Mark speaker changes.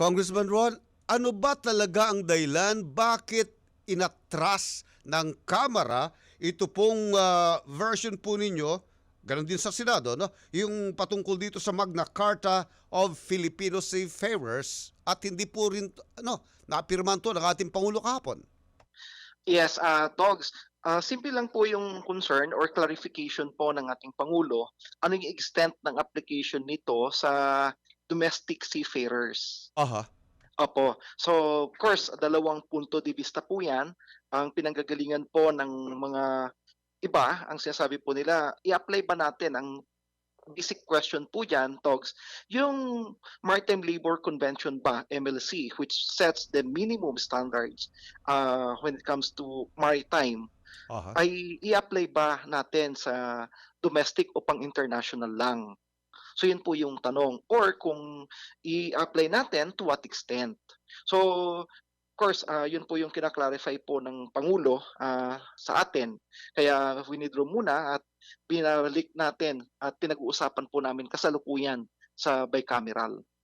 Speaker 1: Congressman Ron, ano ba talaga ang dahilan? Bakit inatras ng Kamara ito pong ah, version po ninyo, ganon din sa Senado, no? yung patungkol dito sa Magna Carta of Filipino Seafarers at hindi po rin, ano, napirman to ng ating Pangulo kahapon.
Speaker 2: Yes, uh, Togs, ah, simple lang po yung concern or clarification po ng ating Pangulo. Ano yung extent ng application nito sa domestic seafarers?
Speaker 1: Aha.
Speaker 2: Opo. So, of course, dalawang punto de vista po yan. Ang pinanggagalingan po ng mga iba, ang sinasabi po nila, i-apply ba natin ang basic question po dyan, Togs, yung Maritime Labor Convention ba, MLC, which sets the minimum standards uh, when it comes to maritime,
Speaker 1: Aha.
Speaker 2: ay i-apply ba natin sa domestic o pang international lang? So yun po yung tanong. Or kung i-apply natin, to what extent? So, of course, ah, yun po yung kinaklarify po ng Pangulo ah, sa atin. Kaya winidraw muna at pinalik natin at pinag-uusapan po namin kasalukuyan sa bicameral.